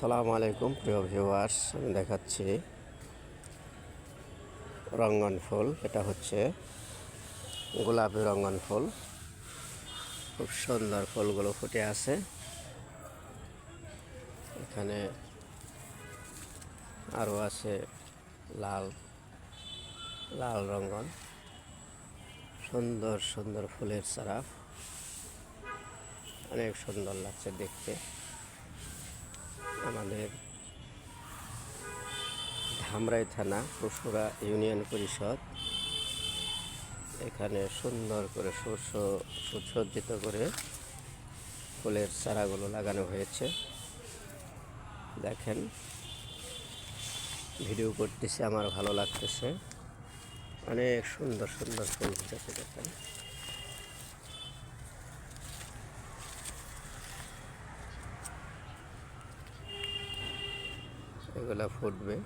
আসসালামু আলাইকুম, প্রিয় ভিউয়ার্স আমি দেখাচ্ছি রঙ্গন ফুল। এটা হচ্ছে গোলাপি রঙ্গন ফুল। খুব সুন্দর ফুলগুলো ফুটে আছে। এখানে আরও আছে লাল লাল রঙ্গন। সুন্দর সুন্দর ফুলের চারা অনেক সুন্দর লাগছে দেখতে। আমাদের ধামরাই থানা পশুরা ইউনিয়ন পরিষদ। এখানে সুন্দর করে শস্য সুসজ্জিত করে ফুলের চারাগুলো লাগানো হয়েছে। দেখেন, ভিডিও করতেছে, আমার ভালো লাগতেছে। অনেক সুন্দর সুন্দর ফুল ফুটেছে, দেখেন। এগুলা ফুটবে।